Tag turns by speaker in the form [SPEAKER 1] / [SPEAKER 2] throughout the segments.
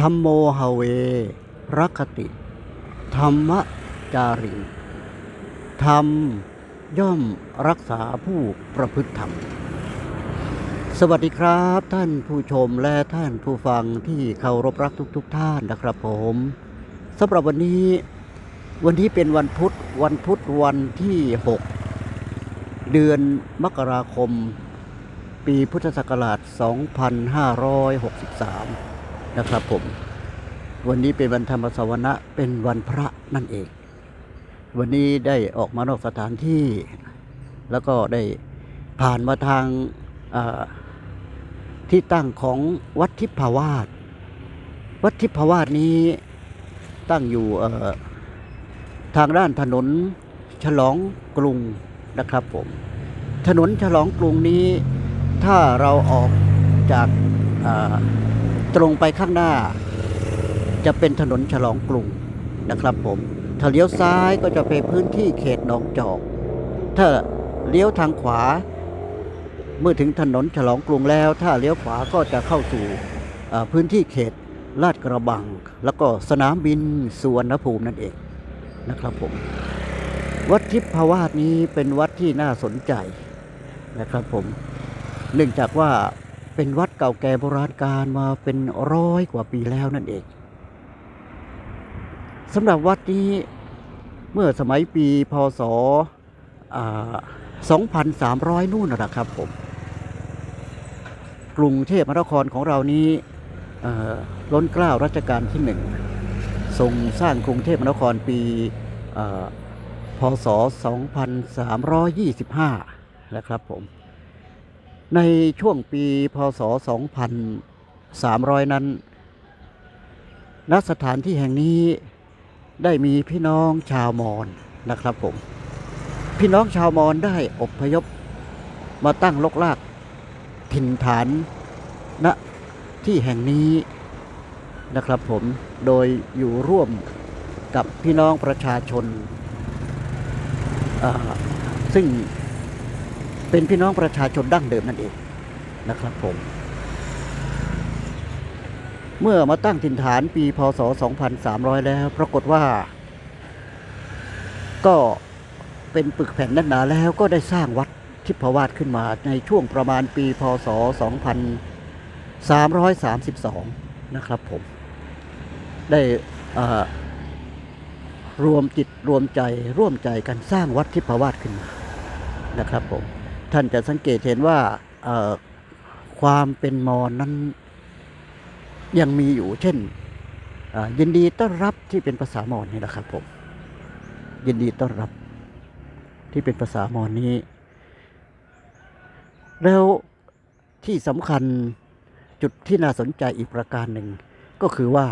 [SPEAKER 1] ธรรมโมหเวรักติ ธรรมจาริงธรรมย่อมรักษาผู้ประพฤติธรรม สวัสดีครับ ท่านผู้ชมและท่านผู้ฟังที่เคารพรักทุกๆท่านนะครับผมสำหรับวันนี้ วันนี้เป็นวันพุธวันพุธวันที่ 6 เดือนมกราคม ปีพุทธศักราช 2563 นะครับผม วันนี้เป็นวันธรรมสวนะเป็นวันพระนั่นเอง วันนี้ได้ออกมานอกสถานที่ แล้วก็ได้ผ่านมาทางที่ตั้งของวัดทิพาวาสวัดทิพาวาสนี้ตั้งอยู่ทางด้านถนนฉลองกรุงนะครับผม ถนนฉลองกรุงนี้ถ้าเราออกจากา ตรงไปข้างหน้า จะเป็นถนนฉลองกรุงนะครับผม ถ้าเลี้ยวซ้ายก็จะไปพื้นที่เขตหนองจอก ถ้าเลี้ยวทางขวา เมื่อถึงถนนฉลองกรุงแล้ว ถ้าเลี้ยวขวาก็จะเข้าสู่พื้นที่เขตลาดกระบัง แล้วก็สนามบินสุวรรณภูมินั่นเองนะครับผม วัดทิพาวาสนี้เป็นวัดที่น่าสนใจนะครับผม เนื่องจากว่า เป็นวัดเก่าแก่โบราณการมาเป็นร้อยกว่าปีแล้วนั่นเองสำหรับวัดนี้เมื่อสมัยปีพศ2,300 นู่นนะนะครับผม กรุงเทพมหานครของเรานี้ล้นเกล้ารัชกาลที่หนึ่งทรงสร้างกรุงเทพมหานครปีพศ 2325 นะครับผม ในช่วงปีพศ 2300 นั้น ณ สถานที่แห่งนี้ได้มีพี่น้องชาวมอญนะครับผม พี่น้องชาวมอญได้อพยพมาตั้งลกลากถิ่นฐานณที่แห่งนี้นะครับผม โดยอยู่ร่วมกับพี่น้องประชาชน ซึ่ง เป็นพี่น้องประชาชนดั้งเดิมนั่นเองนะครับผม เมื่อมาตั้งถิ่นฐานปีพศ 2300 แล้ว ปรากฏว่า ก็เป็นปึกแผ่นแน่นหนาแล้วก็ได้สร้างวัดทิพวาสขึ้นมาในช่วงประมาณปีพศ 2332 นะครับผม ได้รวมจิตรวมใจร่วมใจกันสร้างวัดทิพวาสขึ้นมานะครับผม ท่านจะสังเกตเห็นว่าความเป็นมอญนั้นยังมีอยู่ เช่นยินดีต้อนรับที่เป็นภาษามอญนี่แหละครับผม ยินดีต้อนรับที่เป็นภาษามอญนี้ แล้วที่สำคัญจุดที่น่าสนใจอีกประการหนึ่ง ก็คือว่า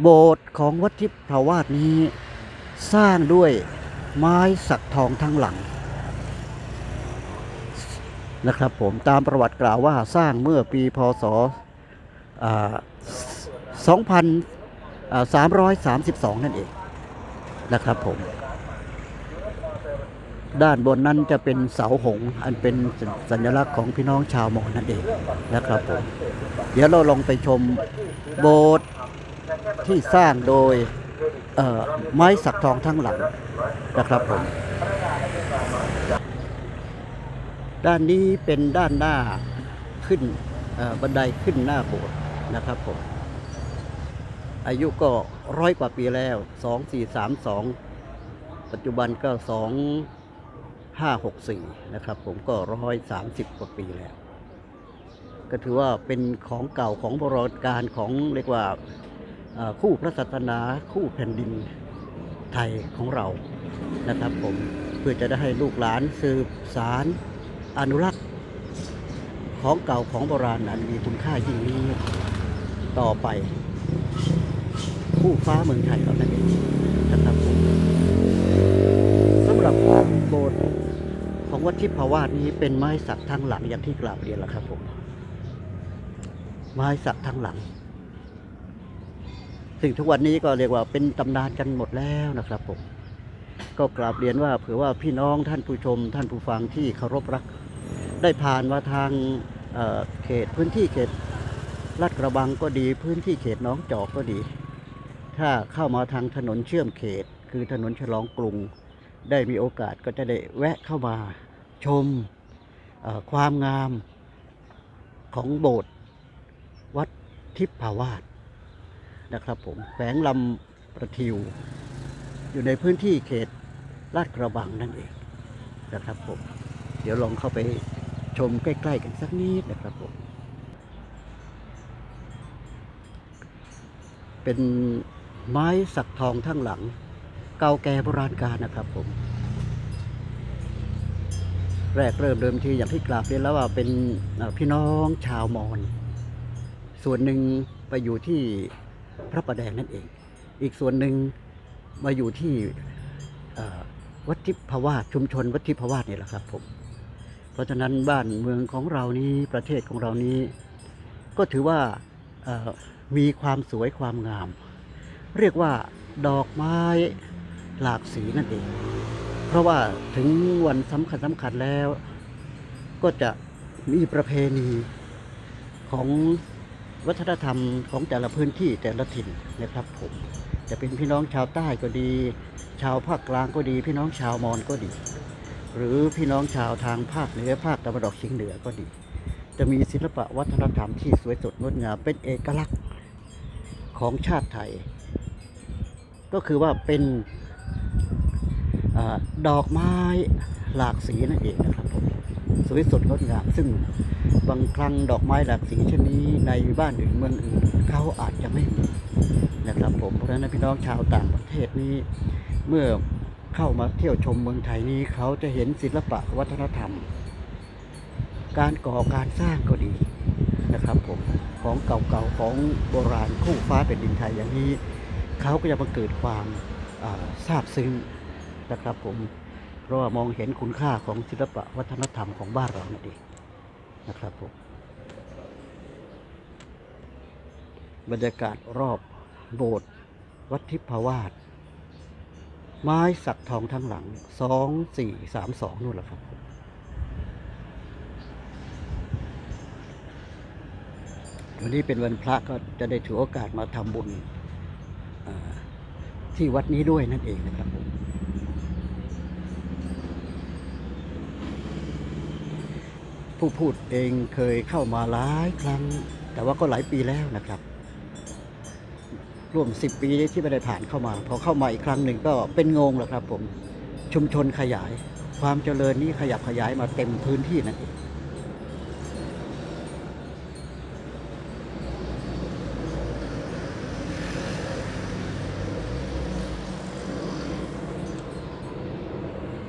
[SPEAKER 1] โบสถ์ของวัดทิพาวาสนี้ สร้างด้วยไม้สักทองทั้งหลัง นะครับผมตามประวัติกล่าวว่าสร้างเมื่อปีพศ2332 นั่นเองนะครับผม ด้านบนนั้นจะเป็นเสาหงส์อันเป็นสัญลักษณ์ของพี่น้องชาวมอญนั่นเองนะครับผม เดี๋ยวเราลองไปชมโบสถ์ที่สร้างโดยไม้สักทองทั้งหลังนะครับผม ด้านนี้เป็นด้านหน้าขึ้นบันไดขึ้นหน้าโบสถ์นะครับผม อายุก็ร้อยกว่าปีแล้วสองสี่สามสองปัจจุบันก็สองห้าหกสี่นะครับผมก็ร้อยสามสิบกว่าปีแล้ว ก็ถือว่าเป็นของเก่าของโบราณการของเรียกว่าคู่พระศาสนาคู่แผ่นดินไทยของเรานะครับผมเพื่อจะได้ให้ลูกหลานสืบสาร อนุรักษ์ของเก่าของโบราณนั้นมีคุณค่ายิ่งนี้ต่อไป คู่ฟ้าเมืองไทยเรานั่นเองนะครับผมสำหรับโบสถ์ของวัดทิพวาสนี้เป็นไม้สักทั้งหลังอย่างที่กล่าวเรียนแล้วครับผมไม้สักทั้งหลังซึ่งทุกวันนี้ก็เรียกว่าเป็นตำนานกันหมดแล้วนะครับผม ก็กราบเรียนว่าเผื่อว่าพี่น้องท่านผู้ชม ท่านผู้ฟังที่เคารพรัก ได้ผ่านมาทางเเขตพื้นที่เขตลาดกระบังก็ดี พื้นที่เขตน้องจอกก็ดี ถ้าเข้ามาทางถนนเชื่อมเขต คือถนนฉลองกรุง ได้มีโอกาสก็จะได้แวะเข้ามาชมความงามของโบสถ์วัดทิพภาวาสนะครับผมแฝงลำประทิว อยู่ในพื้นที่เขต ลาดกระบังนั่นเองนะครับผม เดี๋ยวลองเข้าไปชมใกล้ ๆ กันสักนิดนะครับผม เป็นไม้สักทองทั้งหลัง เก่าแก่โบราณกาลนะครับผม แรกเริ่มเดิมทีอย่างที่กราบเรียนแล้วว่าเป็นพี่น้องชาวมอญส่วนหนึ่งไปอยู่ที่พระประแดงนั่นเอง อีกส่วนหนึ่งมาอยู่ที่ วัดทิพวาสชุมชนวัดทิพวาสนี่แหละครับผมเพราะฉะนั้นบ้านเมืองของเรานี้ประเทศของเรานี้ ก็ถือว่ามีความสวยความงาม เรียกว่าดอกไม้หลากสีนั่นเอง เพราะว่าถึงวันสำคัญสำคัญแล้ว ก็จะมีประเพณีของวัฒนธรรมของแต่ละพื้นที่แต่ละถิ่นนะครับผม จะเป็นพี่น้องชาวใต้ก็ดี ชาวภาคกลางก็ดี พี่น้องชาวมอญก็ดี หรือพี่น้องชาวทางภาคเหนือภาคตะวันออกเฉียงเหนือก็ดี จะมีศิลปะวัฒนธรรมที่สวยสดงดงามเป็นเอกลักษณ์ของชาติไทย ก็คือว่าเป็นอดอกไม้หลากสีนั่นเองนะครับผมสวยสดงดงามซึ่งบางครั้งดอกไม้หลากสีเช่นนี้ในบ้านอื่นเมืองอื่นเขาอาจจะไม่มี นะครับผมเพราะฉะนั้นพี่น้องชาวต่างประเทศนี้ เมื่อเข้ามาเที่ยวชมเมืองไทยนี้เขาจะเห็นศิลปะวัฒนธรรม การก่อการสร้างก็ดีนะครับผมของเก่าๆของโบราณคู่ฟ้าเป็นดินไทยอย่างนี้เขาก็จะมาเกิดความอ่าซาบซึ้งนะครับผมเพราะว่ามองเห็นคุณค่าของศิลปะวัฒนธรรมของบ้านเรานั่นเองนะครับผมบรรยากาศรอบ โบสถ์วัดทิพวาสไม้สักทองทั้งหลังสองสี่สามสองนู่นแหละครับ วันนี้เป็นวันพระก็จะได้ถือโอกาสมาทำบุญที่วัดนี้ด้วยนั่นเองนะครับผมผู้พูดเองเคยเข้ามาหลายครั้ง แต่ว่าก็หลายปีแล้วนะครับ ร่วมสิบปีที่ไม่ได้ผ่านเข้ามา พอเข้ามาอีกครั้งหนึ่งก็เป็นงงแล้วครับผมชุมชนขยาย ความเจริญนี้ขยับขยายมาเต็มพื้นที่นั่นเอง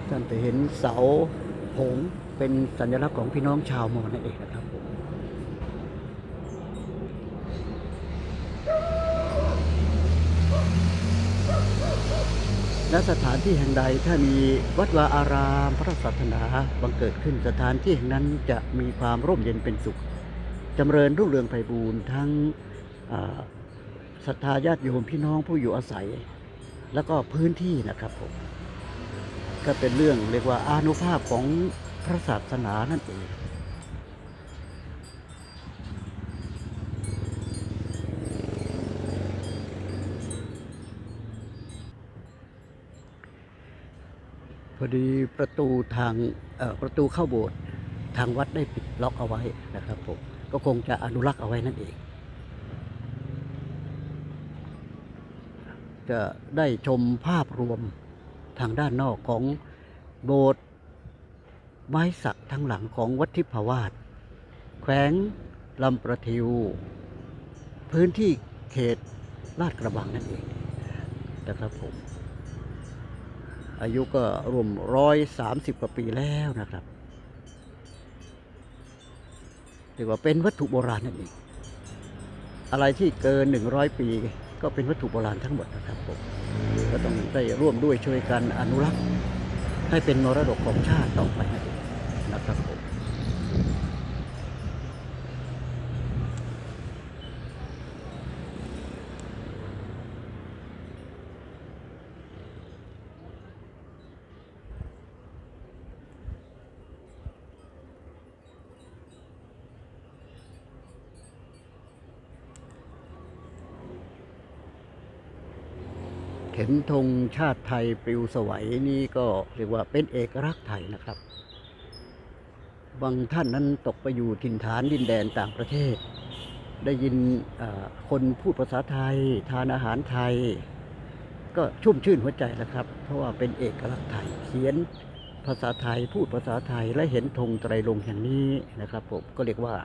[SPEAKER 1] ท่านจะเห็นเสาหงเป็นสัญลักษณ์ของพี่น้องชาวมอญนั่นเองนะครับผม และสถานที่แห่งใดถ้ามีวัดวาอารามพระศาสนาบังเกิดขึ้นสถานที่แห่งนั้นจะมีความร่มเย็นเป็นสุขจำเริญรุ่งเรืองไพบูรณ์ทั้งศรัทธาญาติโยมพี่น้องผู้อยู่อาศัย แล้วก็พื้นที่นะครับผมก็เป็นเรื่องเรียกว่าอานุภาพของพระศาสนานั่นเอง อดีประตูทางประตูเข้าโบสถ์ทางวัดได้ปิดล็อกเอาไว้นะครับผมก็คงจะอนุรักษ์เอาไว้นั่นเอง จะได้ชมภาพรวมทางด้านนอกของโบสถ์ไม้สักทั้งหลังของวัดทิพวาสแขวงลำประทิว พื้นที่เขตลาดกระบังนั่นเองนะครับผม อายุก็รวมร้อยสามสิบกว่าปีแล้วนะครับเรียกว่าเป็นวัตถุโบราณนั่นเองอะไรที่เกินหนึ่งร้อยปี ก็เป็นวัตถุโบราณทั้งหมดนะครับผมก็ต้องได้ร่วมด้วยช่วยกันอนุรักษ์ ให้เป็นมรดกของชาติต่อไปนะครับผม เข็มธงชาติไทยปลิวสวัยนี่ก็เรียกว่าเป็นเอกลักษณ์ไทยนะครับ บางท่านนั้นตกไปอยู่ถิ่นฐานดินแดนต่างประเทศ ได้ยินคนพูดภาษาไทย ทานอาหารไทย ก็ชุ่มชื่นหัวใจแล้วครับ เพราะว่าเป็นเอกลักษณ์ไทยเขียนภาษาไทยพูดภาษาไทยและเห็นธงไตรรงค์อย่างนี้นะครับผมก็เรียกว่า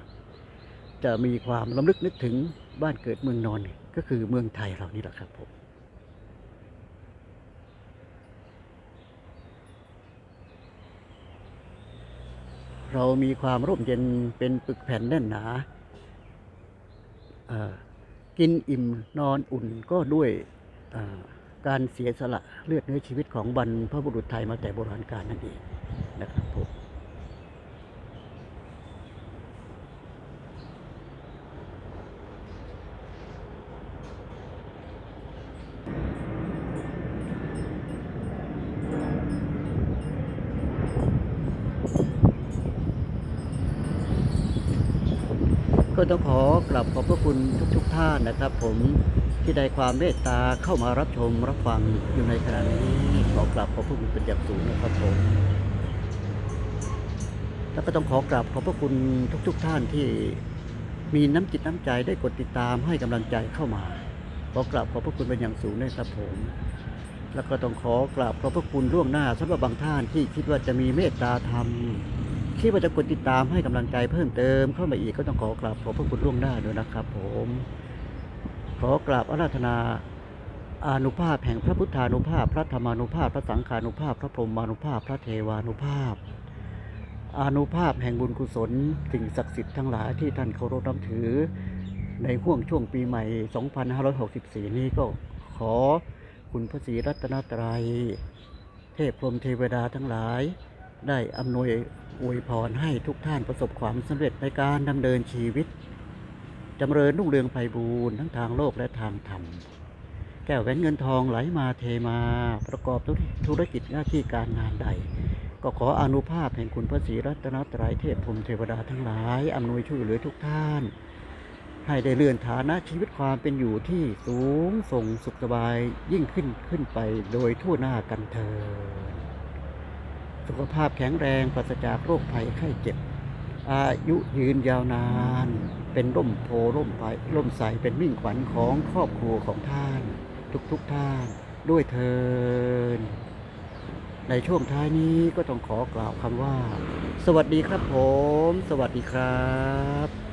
[SPEAKER 1] จะมีความลำลึกนึกถึงบ้านเกิดเมืองนอนก็คือเมืองไทยเรานี่แหละครับผม เรามีความร่มเย็นเป็นปึกแผ่นแน่นหนากินอิ่มนอนอุ่นก็ด้วยการเสียสละเลือดเนื้อชีวิตของบรรพบุรุษไทยมาแต่โบราณกาลนั่นเองนะครับผม ก็ต้องขอกลับขอบพระคุณทุกๆทท่านนะครับ ผมที่ได้ความเมตตาเข้ามารับชมรับฟังอยู่ในขณะนี้ขอกลับขอบพระคุณเป็นอย่างสูงนะครับผมแล้วก็ต้องขอกราบขอบพระคุณทุกๆทท่านที่มีน้ำจิตน้ำใจได้กดติดตามให้กำลังใจเข้ามา ขอกราบขอบพระคุณเป็นอย่างสูงด้วยครับผม แล้วก็ต้องขอกราบขอบพระคุณล่วงหน้าสำหรับบางท่านที่คิดว่าจะมีเมตตาธรรม คิดว่าจะกดติดตามให้กำลังใจเพิ่มเติมเข้ามาอีกก็ต้องขอกราบขอบพระคุณล่วงหน้าด้วยนะครับ ผม ขอกราบอาราธนาอานุภาพแห่งพระพุทธานุภาพ พระธรรมานุภาพ พระสังฆานุภาพ พระพรหมานุภาพ พระเทวานุภาพอานุภาพแห่งบุญกุศลสิ่งศักดิ์สิทธิ์ทั้งหลายที่ท่านเคารพนับถือ ในห่วงช่วงปีใหม่ 2564 นี้ก็ขอคุณพระศรีรัตนตรัย เทพพรหมเทวดาทั้งหลาย ได้อำนวยอวยพรให้ทุกท่านประสบความสำเร็จในการดำเนินชีวิตจำเริญรุ่งเรืองไพบูรณ์ทั้งทางโลกและทางธรรม แก้วแหวนเงินทองไหลมาเทมาประกอบธุรกิจหน้าที่การงานใด ก็ขออนุภาพแห่งคุณพระศรีรัตนตรัยเทพพรมเทวดาทั้งหลายอำนวยช่วยเหลือทุกท่าน ให้ได้เลื่อนฐานะชีวิตความเป็นอยู่ที่สูงส่งสุขสบายยิ่งขึ้นขึ้นไปโดยทั่วหน้ากันเถิด สุขภาพแข็งแรงปราศจากโรคภัยไข้เจ็บ อายุยืนยาวนาน เป็นร่มโพร่มไผ่ร่มใสเป็นมิ่งขวัญของครอบครัวของท่าน ทุกๆทท่าน ด้วยเทินในช่วงท้ายนี้ก็ต้องขอกล่าวคำว่า สวัสดีครับผม สวัสดีครับ